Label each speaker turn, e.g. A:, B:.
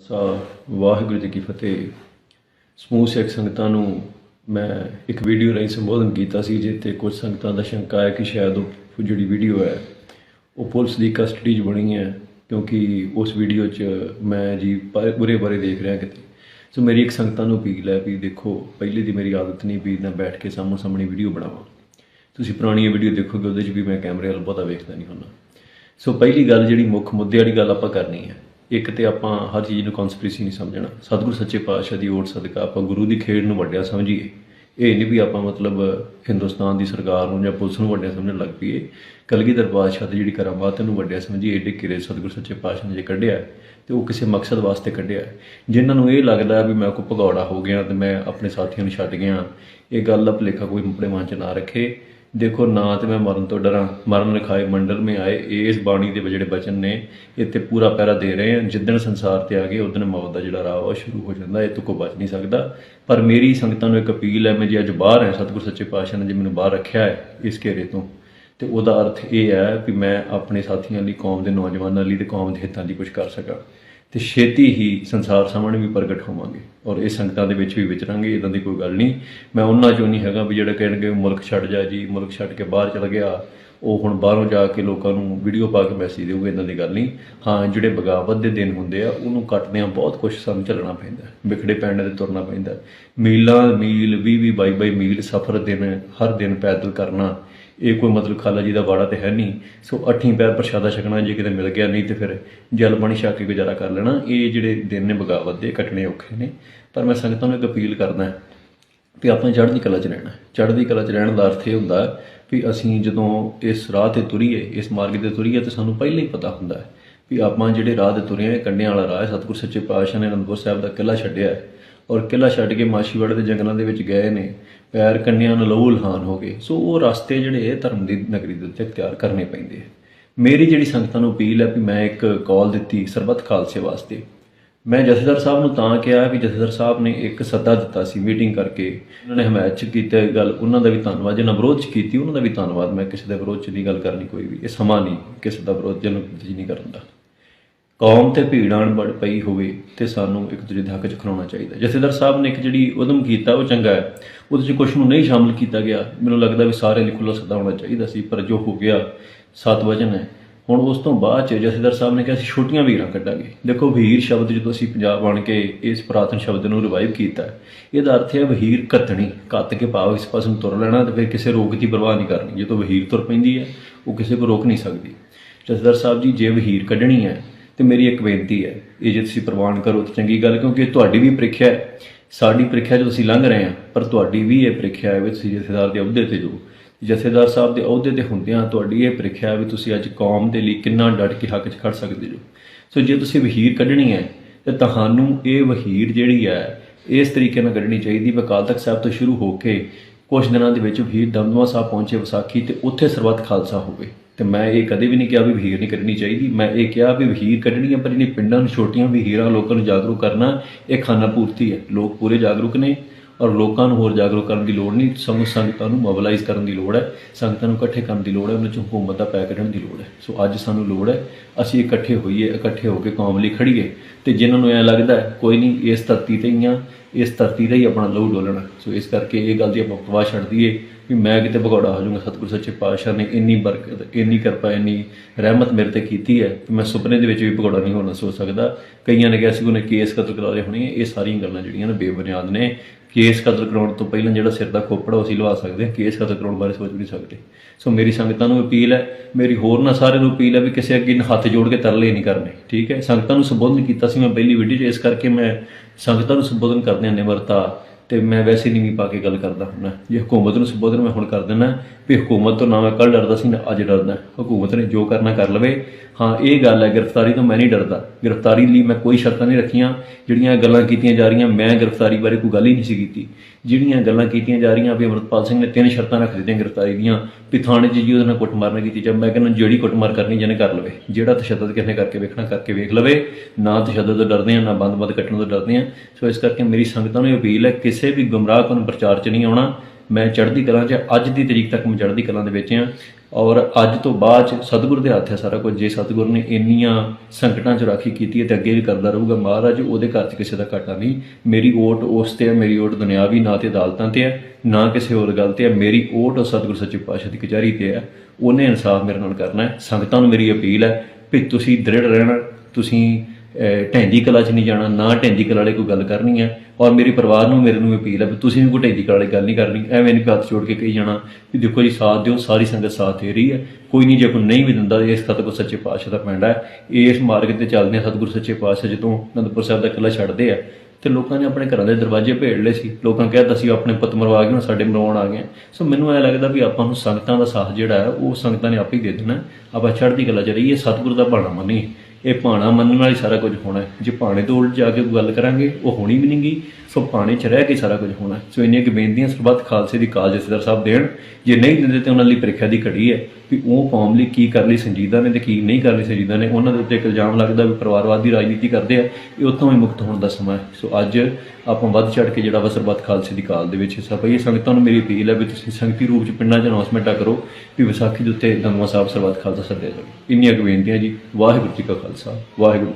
A: ਸਾ ਵਾਹਿਗੁਰੂ ਜੀ ਕੀ ਫਤਿਹ। ਸਮੂਹ ਸਿੱਖ ਸੰਗਤਾਂ ਨੂੰ ਮੈਂ ਇੱਕ ਵੀਡੀਓ ਰਾਹੀਂ ਸੰਬੋਧਨ ਕੀਤਾ ਸੀ, ਜਿੱਥੇ ਕੁਝ ਸੰਗਤਾਂ ਦਾ ਸ਼ੰਕਾ ਹੈ ਕਿ ਸ਼ਾਇਦ ਉਹ ਜਿਹੜੀ ਵੀਡੀਓ ਹੈ, ਉਹ ਪੁਲਿਸ ਦੀ ਕਸਟਡੀ 'ਚ ਬਣੀ ਹੈ, ਕਿਉਂਕਿ ਉਸ ਵੀਡੀਓ 'ਚ ਮੈਂ ਜੀ ਬੁਰੇ ਬਾਰੇ ਦੇਖ ਰਿਹਾ ਕਿਤੇ। ਸੋ ਮੇਰੀ ਇੱਕ ਸੰਗਤਾਂ ਨੂੰ ਅਪੀਲ ਹੈ ਵੀ ਦੇਖੋ, ਪਹਿਲੇ ਦੀ ਮੇਰੀ ਆਦਤ ਨਹੀਂ ਵੀ ਨਾ ਬੈਠ ਕੇ ਸਾਹਮਣੇ ਸਾਹਮਣੇ ਵੀਡੀਓ ਬਣਾਵਾਂ। ਤੁਸੀਂ ਪੁਰਾਣੀਆਂ ਵੀਡੀਓ ਦੇਖੋਗੇ, ਉਹਦੇ 'ਚ ਵੀ ਮੈਂ ਕੈਮਰੇ ਵੱਲ ਬਹੁਤਾ ਵੇਖਦਾ ਨਹੀਂ ਹੁੰਦਾ। ਸੋ ਪਹਿਲੀ ਗੱਲ ਜਿਹੜੀ ਮੁੱਖ ਮੁੱਦੇ ਵਾਲੀ ਗੱਲ ਆਪਾਂ ਕਰਨੀ ਹੈ ਇੱਕ ਤੇ ਆਪਾਂ ਹਰ ਚੀਜ਼ ਨੂੰ ਕਨਸਪੀਰੇਸੀ ਨਹੀਂ ਸਮਝਣਾ। ਸਤਿਗੁਰ ਸੱਚੇ ਪਾਤਸ਼ਾਹ ਦੀ ਓਟ ਸਦਕਾ ਆਪਾਂ ਗੁਰੂ ਦੀ ਖੇਡ ਨੂੰ ਵੱਡਿਆ ਸਮਝੀਏ। ਇਹ ਨਹੀਂ ਵੀ ਆਪਾਂ ਮਤਲਬ ਹਿੰਦੁਸਤਾਨ ਦੀ ਸਰਕਾਰ ਨੂੰ ਜਾਂ ਪੁਲਿਸ ਨੂੰ ਵੱਡਿਆ ਸਮਝਣ ਲੱਗ ਪਈਏ। ਕਲਗੀਧਰ ਪਾਤਸ਼ਾਹ ਦੀ ਜਿਹੜੀ ਕਰਾਮਾਤ ਨੂੰ ਵੱਡਿਆ ਸਮਝੀਏ। ਏਡੇ ਕਿਰੇ ਸਤਿਗੁਰ ਸੱਚੇ ਪਾਤਸ਼ਾਹ ਨੇ ਜੇ ਕੱਢਿਆ ਹੈ, ਤੇ ਉਹ ਕਿਸੇ ਮਕਸਦ ਵਾਸਤੇ ਕੱਢਿਆ ਹੈ। ਜਿਨ੍ਹਾਂ ਨੂੰ ਇਹ ਲੱਗਦਾ ਵੀ ਮੈਂ ਕੋ ਭਗੌੜਾ ਹੋ ਗਿਆ ਤੇ ਮੈਂ ਆਪਣੇ ਸਾਥੀਆਂ ਨੂੰ ਛੱਡ ਗਿਆ। ਇਹ ਗੱਲ ਦਾ ਕੋਈ ਆਪਣੇ ਮਨ 'ਚ ਨਾ ਰੱਖੇ। ਦੇਖੋ ਨਾ ਤੇ ਮੈਂ ਮਰਨ ਤੋਂ ਡਰਾਂ। ਮਰਨ ਰਖਾਏ ਮੰਡਲ ਮੇ ਆਏ। ਇਸ ਬਾਣੀ ਦੇ ਜਿਹੜੇ ਬਚਨ ਨੇ, ਇਹ ਤੇ ਪੂਰਾ ਪੈਰਾ ਦੇ ਰਹੇ ਹਨ। ਜਿੱਦਣ ਸੰਸਾਰ ਤੇ ਆ ਗਏ ਉਦੋਂ ਮੌਤ ਦਾ ਜਿਹੜਾ ਰਾਹ ਉਹ ਸ਼ੁਰੂ ਹੋ ਜਾਂਦਾ ਇਹ ਤੋਂ ਕੋ ਬਚ ਨਹੀਂ ਸਕਦਾ। ਪਰ ਮੇਰੀ ਸੰਗਤਾਂ ਨੂੰ ਇੱਕ ਅਪੀਲ ਹੈ, ਮੈਂ ਜੇ ਅੱਜ ਬਾਹਰ ਹਾਂ, ਸਤਿਗੁਰ ਸੱਚੇ ਪਾਤਸ਼ਾਹ ਨੇ ਜੀ ਮੈਨੂੰ ਬਾਹਰ ਰੱਖਿਆ ਹੈ, ਇਸ ਘੇਰੇ ਤੋਂ। ਤੇ ਉਹਦਾ ਅਰਥ ਇਹ ਹੈ ਕਿ ਮੈਂ ਆਪਣੇ ਸਾਥੀਆਂ ਲਈ, ਕੌਮ ਦੇ ਨੌਜਵਾਨਾਂ ਲਈ ਤੇ ਕੌਮ ਦੇ ਹਿੱਤਾਂ ਲਈ ਕੁਝ ਕਰ ਸਕਾਂ। ਤੇ ਛੇਤੀ ਹੀ ਸੰਸਾਰ ਸਾਹਮਣੇ ਵੀ ਪ੍ਰਗਟ ਹੋਵਾਂਗੇ ਔਰ ਇਹ ਸੰਗਤਾਂ ਦੇ ਵਿੱਚ ਵੀ ਵਿਚਰਾਂਗੇ ਇਦਾਂ ਦੀ ਕੋਈ ਗੱਲ ਨਹੀਂ। ਮੈਂ ਉਹਨਾਂ ਚੋਂ ਨਹੀਂ ਹੈਗਾ ਵੀ ਜਿਹੜਾ ਕਹਿਣਗੇ ਮੁਲਕ ਛੱਡ ਜਾ ਜੀ, ਮੁਲਕ ਛੱਡ ਕੇ ਬਾਹਰ ਚਲ ਗਿਆ, ਉਹ ਹੁਣ ਬਾਹਰੋਂ ਜਾ ਕੇ ਲੋਕਾਂ ਨੂੰ ਵੀਡੀਓ ਪਾ ਕੇ ਮੈਸੇਜ ਦੇਊਗਾ ਇਦਾਂ ਦੀ ਗੱਲ ਨਹੀਂ। ਹਾਂ, ਜਿਹੜੇ ਬਗਾਵਤ ਦੇ ਦਿਨ ਹੁੰਦੇ ਆ, ਉਹਨੂੰ ਕੱਟਦਿਆਂ ਬਹੁਤ ਕੁਝ ਸਾਨੂੰ ਚੱਲਣਾ ਪੈਂਦਾ ਵਿਖੜੇ ਪੈਣ 'ਤੇ ਤੁਰਨਾ ਪੈਂਦਾ ਮੀਲਾਂ, ਮੀਲ 20 20 22 22 ਮੀਲ ਸਫ਼ਰ ਦਿਨ, ਹਰ ਦਿਨ ਪੈਦਲ ਕਰਨਾ ਇਹ ਕੋਈ ਮਤਲਬ ਖਾਲਾ ਜੀ ਦਾ ਵਾੜਾ ਤੇ ਹੈ ਨਹੀਂ। ਸੋ ਅੱਠੀਂ ਪੈਰ ਪ੍ਰਸ਼ਾਦਾ ਛਕਣਾ ਜੇ ਕਿਤੇ ਮਿਲ ਗਿਆ ਨਹੀਂ ਤੇ ਫਿਰ ਜਲ ਪਾਣੀ ਛਕ ਕੇ ਗੁਜ਼ਾਰਾ ਕਰ ਲੈਣਾ। ਇਹ ਜਿਹੜੇ ਦਿਨ ਨੇ ਬਗਾਵਤ ਦੇ, ਕੱਟਣੇ ਔਖੇ ਨੇ। ਪਰ ਮੈਂ ਸੰਗਤਾਂ ਨੂੰ ਇੱਕ ਅਪੀਲ ਕਰਦਾ ਵੀ ਆਪਾਂ ਚੜ੍ਹਦੀ ਕਲਾ 'ਚ ਰਹਿਣਾ। ਚੜ੍ਹਦੀ ਕਲਾ 'ਚ ਰਹਿਣ ਦਾ ਅਰਥ ਇਹ ਹੁੰਦਾ ਵੀ ਅਸੀਂ ਜਦੋਂ ਇਸ ਰਾਹ ਤੇ ਤੁਰੀਏ, ਇਸ ਮਾਰਗ ਤੇ ਤੁਰੀਏ ਤੇ ਸਾਨੂੰ ਪਹਿਲਾਂ ਹੀ ਪਤਾ ਹੁੰਦਾ ਹੈ ਵੀ ਆਪਾਂ ਜਿਹੜੇ ਰਾਹ ਤੇ ਤੁਰੇ ਹਾਂ, ਇਹ ਕੰਡਿਆਂ ਵਾਲਾ ਰਾਹ ਸਤਿਗੁਰ ਸੱਚੇ ਪਾਤਸ਼ਾਹ ਨੇ ਅਨੰਦਪੁਰ ਸਾਹਿਬ ਦਾ ਕਿਲਾ ਛੱਡਿਆ ਹੈ। ਔਰ ਕਿਲਾ ਛੱਡ ਕੇ ਮਾਛੀਵਾੜੇ ਦੇ ਜੰਗਲਾਂ ਦੇ ਵਿੱਚ ਗਏ ਨੇ, ਪੈਰ ਕੰਨਿਆਂ ਨੂੰ ਲਹੂ ਹੋ ਗਏ। ਸੋ ਉਹ ਰਸਤੇ ਜਿਹੜੇ ਇਹ ਧਰਮ ਦੀ ਨਗਰੀ ਦੇ ਉੱਤੇ ਤਿਆਰ ਕਰਨੇ ਪੈਂਦੇ ਆ। ਮੇਰੀ ਜਿਹੜੀ ਸੰਗਤਾਂ ਨੂੰ ਅਪੀਲ ਹੈ ਵੀ ਮੈਂ ਇੱਕ ਕਾਲ ਦਿੱਤੀ ਸਰਬੱਤ ਖਾਲਸੇ ਵਾਸਤੇ। ਮੈਂ ਜਥੇਦਾਰ ਸਾਹਿਬ ਨੂੰ ਤਾਂ ਕਿਹਾ ਵੀ ਜਥੇਦਾਰ ਸਾਹਿਬ ਨੇ ਇੱਕ ਸੱਦਾ ਦਿੱਤਾ ਸੀ ਮੀਟਿੰਗ ਕਰਕੇ। ਉਹਨਾਂ ਨੇ ਹਮਾਇਤ ਚ ਕੀਤੀ ਗੱਲ, ਉਹਨਾਂ ਦਾ ਵੀ ਧੰਨਵਾਦ, ਜਿਹਨਾਂ ਵਿਰੋਧ ਚ ਕੀਤੀ, ਉਹਨਾਂ ਦਾ ਵੀ ਧੰਨਵਾਦ। ਮੈਂ ਕਿਸੇ ਦੇ ਵਿਰੋਧ ਚ ਦੀ ਗੱਲ ਕਰਨੀ ਕੋਈ ਵੀ, ਇਹ ਸਮਾਂ ਨਹੀਂ, ਕਿਸੇ ਦਾ ਵਿਰੋਧ ਜਿਹਨੂੰ ਨਹੀਂ ਕਰਨ ਦਾ। ਕੌਮ ਤੇ ਭੀੜਾਂ ਬੜ ਪਈ ਹੋਵੇ ਤੇ ਸਾਨੂੰ ਇੱਕ ਦੂਜੇ ਦੇ ਹੱਕ 'ਚ ਖਲੋਣਾ ਚਾਹੀਦਾ। ਜਥੇਦਾਰ ਸਾਹਿਬ ਨੇ ਇੱਕ ਜਿਹੜੀ ਉਦਮ ਕੀਤਾ, ਉਹ ਚੰਗਾ ਹੈ। ਉਹਦੇ 'ਚ ਕੁਝ ਨੂੰ ਨਹੀਂ ਸ਼ਾਮਲ ਕੀਤਾ ਗਿਆ। ਮੈਨੂੰ ਲੱਗਦਾ ਵੀ ਸਾਰੇ ਲਈ ਖੁੱਲ੍ਹਾ ਸੱਦਾ ਹੋਣਾ ਚਾਹੀਦਾ ਸੀ, ਪਰ ਜੋ ਹੋ ਗਿਆ, ਸਤ ਵਜਨ ਹੈ। ਹੁਣ ਉਸ ਤੋਂ ਬਾਅਦ ਚ ਜਥੇਦਾਰ ਸਾਹਿਬ ਨੇ ਕਿਹਾ ਅਸੀਂ ਛੋਟੀਆਂ ਵੀਰਾਂ ਕੱਢਾਂਗੇ। ਦੇਖੋ ਵੀਰ ਸ਼ਬਦ ਜਦੋਂ ਅਸੀਂ ਪੰਜਾਬ ਬਣ ਕੇ ਇਸ ਪ੍ਰਾਤਨ ਸ਼ਬਦ ਨੂੰ ਰਿਵਾਈਵ ਕੀਤਾ, ਇਹਦਾ ਅਰਥ ਹੈ ਵਹੀਰ ਕੱਤਣੀ। ਕੱਤ ਕੇ ਭਾਵ ਇਸ ਪਾਸੇ ਨੂੰ ਤੁਰ ਲੈਣਾ ਤੇ ਫਿਰ ਕਿਸੇ ਰੋਕ ਦੀ ਪਰਵਾਹ ਨਹੀਂ ਕਰਨੀ। ਜਦੋਂ ਵਹੀਰ ਤੁਰ ਪੈਂਦੀ ਹੈ, ਉਹ ਕਿਸੇ ਕੋ ਰੋਕ ਨਹੀਂ ਸਕਦੀ। ਜਥੇਦਾਰ ਸਾਹਿਬ ਜੀ, ਜੇ ਵਹੀਰ ਕੱਢਣੀ ਹੈ ਤੇ ਮੇਰੀ ਇੱਕ ਬੇਨਤੀ ਹੈ, ਇਹ ਜੇ ਤੁਸੀਂ ਪ੍ਰਵਾਨ ਕਰੋ ਤਾਂ ਚੰਗੀ ਗੱਲ, ਕਿਉਂਕਿ ਤੁਹਾਡੀ ਵੀ ਪ੍ਰੀਖਿਆ ਹੈ। ਸਾਡੀ ਪ੍ਰੀਖਿਆ ਜੋ ਅਸੀਂ ਲੰਘ ਰਹੇ ਹਾਂ, ਪਰ ਤੁਹਾਡੀ ਵੀ ਇਹ ਪ੍ਰੀਖਿਆ ਹੈ ਵੀ ਤੁਸੀਂ ਜਥੇਦਾਰ ਦੇ ਅਹੁਦੇ ਤੇ ਜੋ ਜਥੇਦਾਰ ਸਾਹਿਬ ਦੇ ਅਹੁਦੇ ਤੇ ਹੁੰਦਿਆਂ ਤੁਹਾਡੀ ਇਹ ਪ੍ਰੀਖਿਆ ਵੀ ਤੁਸੀਂ ਅੱਜ ਕੌਮ ਦੇ ਲਈ ਕਿੰਨਾ ਡਟ ਕੇ ਹੱਕ 'ਚ ਖੜ ਸਕਦੇ ਜੋ ਸੋ ਜੇ ਤੁਸੀਂ ਵਹੀਰ ਕੱਢਣੀ ਹੈ, ਤੇ ਤੁਹਾਨੂੰ ਇਹ ਵਹੀਰ ਜਿਹੜੀ ਹੈ, ਇਸ ਤਰੀਕੇ ਨਾਲ ਕੱਢਣੀ ਚਾਹੀਦੀ, ਵੀ ਅਕਾਲ ਤਖਤ ਸਾਹਿਬ ਤੋਂ ਸ਼ੁਰੂ ਹੋ ਕੇ ਕੁਝ ਦਿਨਾਂ ਦੇ ਵਿੱਚ ਵਹੀਰ ਦਮਦਮਾ ਸਾਹਿਬ ਪਹੁੰਚੇ ਵਿਸਾਖੀ ਤੇ ਉੱਥੇ ਸਰਬੱਤ ਖਾਲਸਾ ਹੋਵੇ। ਤੇ ਮੈਂ ਇਹ ਕਦੇ ਵੀ ਨਹੀਂ ਕਿਹਾ ਵੀ ਵਹੀਰ ਨਹੀਂ ਕੱਢਣੀ ਚਾਹੀਦੀ। ਮੈਂ ਇਹ ਕਿਹਾ ਵੀ ਵਹੀਰ ਕੱਢਣੀ ਹੈ ਪਰ ਇਹਨੇ ਪਿੰਡਾਂ ਨੂੰ ਛੋਟੀਆਂ ਵਹੀਰਾਂ ਲੋਕਾਂ ਨੂੰ ਜਾਗਰੂਕ ਕਰਨਾ, ਇਹ ਖਾਨਾ ਪੂਰਤੀ ਹੈ। ਲੋਕ ਪੂਰੇ ਜਾਗਰੂਕ ਨੇ। ਔਰ ਲੋਕਾਂ ਨੂੰ ਹੋਰ ਜਾਗਰੂਕ ਕਰਨ ਦੀ ਲੋੜ ਨਹੀਂ। ਸਗੋਂ ਸੰਗਤਾਂ ਨੂੰ ਮੋਬਿਲਾਈਜ਼ ਕਰਨ ਦੀ ਲੋੜ ਹੈ। ਸੰਗਤਾਂ ਨੂੰ ਇਕੱਠੇ ਕਰਨ ਦੀ ਲੋੜ ਹੈ। ਉਹਨਾਂ 'ਚ ਹਕੂਮਤ ਦਾ ਪੈ ਕੱਢਣ ਦੀ ਲੋੜ ਹੈ। ਸੋ ਅੱਜ ਸਾਨੂੰ ਲੋੜ ਹੈ। ਅਸੀਂ ਇਕੱਠੇ ਹੋਈਏ, ਇਕੱਠੇ ਹੋ ਕੇ ਕੌਮ ਲਈ ਖੜੀਏ ਤੇ ਜਿਨ੍ਹਾਂ ਨੂੰ ਐ ਲੱਗਦਾ ਕੋਈ ਨਹੀਂ, ਇਸ ਧਰਤੀ ਤੇ ਹੀ ਆ, ਇਸ ਧਰਤੀ ਦਾ ਹੀ ਆਪਣਾ ਲਹੂ ਡੋਲਣਾ। ਸੋ ਇਸ ਕਰਕੇ ਇਹ ਗੱਲ ਦੀ ਆਪਾਂ ਪ੍ਰਵਾਹ ਛੱਡ ਦਈਏ ਵੀ ਮੈਂ ਕਿਤੇ ਭਗੌੜਾ ਹੋ ਜਾਊਂਗਾ। ਸਤਿਗੁਰ ਸੱਚੇ ਪਾਤਸ਼ਾਹ ਨੇ ਇੰਨੀ ਬਰਕਤ, ਇੰਨੀ ਕਿਰਪਾ, ਇੰਨੀ ਰਹਿਮਤ ਮੇਰੇ ਤੇ ਕੀਤੀ ਹੈ ਕਿ ਮੈਂ ਸੁਪਨੇ ਦੇ ਵਿੱਚ ਵੀ ਭਗੌੜਾ ਨਹੀਂ ਹੋਣਾ ਸੋਚ ਸਕਦਾ। ਕਈਆਂ ਨੇ ਕਿਹਾ ਸੀ ਉਹਨੇ ਕੇਸ ਕਤਲ ਕਰਾ ਲਏ ਹੋਣੇ ਇਹ ਸਾਰੀਆਂ ਗੱਲਾਂ ਜਿਹੜੀਆਂ ਨੇ ਬੇਬੁਨਿਆਦ ਨੇ ਕੇਸ ਕਤਲ ਕਰਾਉਣ ਤੋਂ ਪਹਿਲਾਂ ਜਿਹੜਾ ਸਿਰ ਦਾ ਖੋਪੜਾ ਉਹ ਅਸੀਂ ਲਵਾ ਸਕਦੇ ਹਾਂ, ਕੇਸ ਕਤਲ ਕਰਾਉਣ ਬਾਰੇ ਸੋਚ ਵੀ ਨਹੀਂ ਸਕਦੇ। ਸੋ ਮੇਰੀ ਸੰਗਤਾਂ ਨੂੰ ਅਪੀਲ ਹੈ, ਮੇਰੀ ਹੋਰ ਨਾ ਸਾਰਿਆਂ ਨੂੰ ਅਪੀਲ ਹੈ ਵੀ ਕਿਸੇ ਅੱਗੇ ਹੱਥ ਜੋੜ ਕੇ ਤਰਲੇ ਨਹੀਂ ਕਰਨੇ, ਠੀਕ ਹੈ? ਸੰਗਤਾਂ ਨੂੰ ਸੰਬੋਧਨ ਕੀਤਾ ਸੀ ਮੈਂ ਪਹਿਲੀ ਵੀਡੀਓ 'ਚ, ਇਸ ਕਰਕੇ ਮੈਂ ਸੰਗਤਾਂ ਨੂੰ ਸੰਬੋਧਨ ਕਰਦੇ ਹਾਂ ਨਿਮਰਤਾ ਤੇ ਮੈਂ ਵੈਸੇ ਨਹੀਂ ਵੀ ਪਾ ਕੇ ਗੱਲ ਕਰਦਾ ਹੁੰਦਾ। ਜੇ ਹਕੂਮਤ ਨੂੰ ਸੰਬੋਧਨ ਮੈਂ ਹੁਣ ਕਰ ਦਿੰਦਾ, ਵੀ ਹਕੂਮਤ ਤੋਂ ਨਾ ਮੈਂ ਕੱਲ ਡਰਦਾ ਸੀ, ਨਾ ਅੱਜ ਡਰਦਾ। ਹਕੂਮਤ ਨੇ ਜੋ ਕਰਨਾ ਕਰ ਲਵੇ ਹਾਂ, ਇਹ ਗੱਲ ਹੈ, ਗ੍ਰਿਫਤਾਰੀ ਤੋਂ ਮੈਂ ਨਹੀਂ ਡਰਦਾ। ਗ੍ਰਿਫਤਾਰੀ ਲਈ ਮੈਂ ਕੋਈ ਸ਼ਰਤਾਂ ਨਹੀਂ ਰੱਖੀਆਂ। ਜਿਹੜੀਆਂ ਗੱਲਾਂ ਕੀਤੀਆਂ ਜਾ ਰਹੀਆਂ, ਮੈਂ ਗ੍ਰਿਫਤਾਰੀ ਬਾਰੇ ਕੋਈ ਗੱਲ ਹੀ ਨਹੀਂ ਸੀ ਕੀਤੀ। ਜਿਹੜੀਆਂ ਗੱਲਾਂ ਕੀਤੀਆਂ ਜਾ ਰਹੀਆਂ, ਵੀ ਅਮਰਤਪਾਲ ਸਿੰਘ ਨੇ ਤਿੰਨ ਸ਼ਰਤਾਂ ਰੱਖ ਦਿੱਤੀਆਂ ਗ੍ਰਿਫਤਾਰੀ ਦੀਆਂ, ਵੀ ਥਾਣੇ 'ਚ ਜੀ ਉਹਦੇ ਨਾਲ ਕੁੱਟਮਾਰ ਨਾ ਕੀਤੀ ਜਦ ਮੈਂ ਕਹਿੰਦਾ, ਜਿਹੜੀ ਕੁੱਟਮਾਰ ਕਰਨੀ ਜਿਹਨੇ ਕਰ ਲਵੇ। ਜਿਹੜਾ ਤਸ਼ੱਦਦ ਕਿਸੇ ਨੇ ਕਰਕੇ ਵੇਖਣਾ, ਕਰਕੇ ਵੇਖ ਲਵੇ। ਨਾ ਤਸ਼ੱਦਦ ਤੋਂ ਡਰਦੇ ਆ, ਨਾ ਬੰਦ-ਬੰਦ ਕੱਟਣ ਤੋਂ ਡਰਦੇ ਆ। ਸੋ ਇਸ ਕਰਕੇ ਮੇਰੀ ਸੰਗਤਾਂ ਨੂੰ ਇਹ ਅਪੀਲ ਹੈ, ਕਿਸੇ ਵੀ ਗੁੰਮਰਾਹ ਕਰਨ ਪ੍ਰਚਾਰ 'ਚ ਨਹੀਂ ਆਉਣਾ। ਮੈਂ ਚੜ੍ਹਦੀ ਕਲਾਂ 'ਚ ਅੱਜ ਦੀ ਤਰੀਕ ਤੱਕ ਮੈਂ ਚੜ੍ਹਦੀ ਕਲਾਂ ਦੇ ਵਿੱਚ ਹਾਂ। ਔਰ ਅੱਜ ਤੋਂ ਬਾਅਦ 'ਚ ਸਤਿਗੁਰ ਦੇ ਹੱਥ ਹੈ ਸਾਰਾ ਕੁਝ। ਜੇ ਸਤਿਗੁਰ ਨੇ ਇੰਨੀਆਂ ਸੰਕਟਾਂ 'ਚ ਰਾਖੀ ਕੀਤੀ ਹੈ ਤੇ ਅੱਗੇ ਵੀ ਕਰਦਾ ਰਹੂਗਾ। ਮਹਾਰਾਜ, ਉਹਦੇ ਘਰ 'ਚ ਕਿਸੇ ਦਾ ਘਾਟਾ ਨਹੀਂ। ਮੇਰੀ ਓਟ ਉਸ ਤੇ ਹੈ, ਮੇਰੀ ਓਟ ਦੁਨਿਆਵੀ ਨਾ ਤੇ ਅਦਾਲਤਾਂ ਤੇ ਹੈ, ਨਾ ਕਿਸੇ ਹੋਰ ਗੱਲ ਤੇ ਹੈ। ਮੇਰੀ ਓਟ ਉਹ ਸਤਿਗੁਰ ਸੱਚੇ ਪਾਤਸ਼ਾਹ ਦੀ ਕਚਹਿਰੀ ਤੇ ਹੈ। ਉਹਨੇ ਇਨਸਾਫ ਮੇਰੇ ਨਾਲ ਕਰਨਾ ਹੈ। ਸੰਗਤਾਂ ਨੂੰ ਮੇਰੀ ਅਪੀਲ ਹੈ ਵੀ ਤੁਸੀਂ ਦ੍ਰਿੜ ਰਹਿਣਾ, ਤੁਸੀਂ ਢੈਂਦੀ ਕਲਾ 'ਚ ਨਹੀਂ ਜਾਣਾ, ਨਾ ਢੈਂਦੀ ਕਲਾ ਵਾਲੇ ਕੋਈ ਗੱਲ ਕਰਨੀ ਹੈ ਔਰ ਮੇਰੇ ਪਰਿਵਾਰ ਨੂੰ ਮੇਰੇ ਨੂੰ ਅਪੀਲ ਹੈ ਵੀ ਤੁਸੀਂ ਵੀ ਕੋਈ ਢੈਂਦੀ ਕਲਾ ਵਾਲੀ ਗੱਲ ਨਹੀਂ ਕਰਨੀ, ਐਵੇਂ ਨਹੀਂ ਹੱਥ ਜੋੜ ਕੇ ਕਹੀ ਜਾਣਾ ਵੀ ਦੇਖੋ ਜੀ, ਸਾਥ ਦਿਓ, ਸਾਰੀ ਸੰਗਤ ਸਾਥ ਦੇ ਰਹੀ ਹੈ ਕੋਈ ਨਹੀਂ, ਜੇ ਕੋਈ ਨਹੀਂ ਵੀ ਦਿੰਦਾ, ਇਸ ਸਤਿਗੁਰ ਸੱਚੇ ਪਾਤਸ਼ਾਹ ਦਾ ਪਿੰਡ ਹੈ। ਇਸ ਮਾਰਗ ਤੇ ਚੱਲਦੇ ਆ, ਸਤਿਗੁਰ ਸੱਚੇ ਪਾਤਸ਼ਾਹ ਜਦੋਂ ਅਨੰਦਪੁਰ ਸਾਹਿਬ ਦਾ ਕਿਲਾ ਛੱਡਦੇ ਆ। ਤੇ ਲੋਕਾਂ ਨੇ ਆਪਣੇ ਘਰਾਂ ਦੇ ਦਰਵਾਜ਼ੇ ਭੇੜ ਲਏ ਸੀ। ਲੋਕਾਂ ਕਹਿੰਦਾ ਅਸੀਂ ਆਪਣੇ ਪੁੱਤ ਮਰਵਾ ਗਏ ਹੁਣ ਸਾਡੇ ਮਰਵਾਉਣ ਆ ਗਏ ਸੋ ਮੈਨੂੰ ਐ ਲੱਗਦਾ ਵੀ ਆਪਾਂ ਨੂੰ ਸੰਗਤਾਂ ਦਾ ਸਾਥ ਜਿਹੜਾ ਹੈ, ਉਹ ਸੰਗਤਾਂ ਨੇ ਆਪੇ ਹੀ ਦੇ ਦੇਣਾ ਹੈ। ਆਪਾਂ ਚੜ੍ਹਦੀ ਕਲਾ ਚ ਰਹੀਏ, ਸਤਿਗੁਰ ਦਾ ਭਾਣਾ ਮੰਨੀਏ। ਇਹ ਭਾਣਾ ਮੰਨਣ ਨਾਲ ਹੀ ਸਾਰਾ ਕੁਝ ਹੋਣਾ ਹੈ। ਜੇ ਭਾਣੇ ਤੋਂ ਉਲਟ ਜਾ ਕੇ ਕੋਈ ਗੱਲ ਕਰਾਂਗੇ, ਉਹ ਹੋਣੀ ਵੀ ਨਹੀਂਗੀ ਸੋ ਪਾਣੀ ਚ ਰਹਿ ਕੇ ਸਾਰਾ ਕੁਝ ਹੋਣਾ। ਸੋ ਇੰਨੀਆਂ ਕਿ ਬੇਨਤੀਆਂ ਸਰਬੱਤ ਖਾਲਸੇ ਦੀ ਕਾਲ ਜਥੇਦਾਰ ਸਾਹਿਬ ਦੇਣ। ਜੇ ਨਹੀਂ ਦਿੰਦੇ ਤੇ ਉਹਨਾਂ ਲਈ ਪ੍ਰੀਖਿਆ ਦੀ ਘੜੀ ਹੈ ਵੀ ਉਹ ਕੌਮ ਲਈ ਕੀ ਕਰ ਲਈ ਸੰਜੀਦਾ ਨੇ ਤੇ ਕੀ ਨਹੀਂ ਕਰ ਲਈ ਸੰਜੀਦਾ ਨੇ। ਉਹਨਾਂ ਦੇ ਉੱਤੇ ਇੱਕ ਇਲਜ਼ਾਮ ਲੱਗਦਾ ਵੀ ਪਰਿਵਾਰਵਾਦੀ ਰਾਜਨੀਤੀ ਕਰਦੇ ਆ। ਇਹ ਉੱਥੋਂ ਹੀ ਮੁਕਤ ਹੋਣ ਦਾ ਸਮਾਂ ਹੈ। ਸੋ ਅੱਜ ਆਪਾਂ ਵੱਧ ਚੜ ਕੇ ਜਿਹੜਾ ਵਾ ਸਰਬੱਤ ਖਾਲਸੇ ਦੀ ਕਾਲ ਦੇ ਵਿੱਚ ਹਿੱਸਾ ਪਈਏ। ਸੰਗਤਾਂ ਨੂੰ ਮੇਰੀ ਅਪੀਲ ਹੈ ਵੀ ਤੁਸੀਂ ਸੰਗਤੀ ਰੂਪ ਚ ਪਿੰਡਾਂ 'ਚ ਅਨਾਉਂਸਮੈਂਟਾਂ ਕਰੋ ਵੀ ਵਿਸਾਖੀ ਦੇ ਉੱਤੇ ਦਮਵਾ ਸਾਹਿਬ ਸਰਬੱਤ ਖਾਲਸਾ ਸੱਦਿਆ ਜਾਵੇ। ਇੰਨੀਆਂ ਕੁ ਬੇਨਤੀਆਂ ਜੀ। ਵਾਹਿਗੁਰੂ ਜੀ ਕਾ ਖਾਲਸਾ। ਵਾਹਿਗੁਰੂ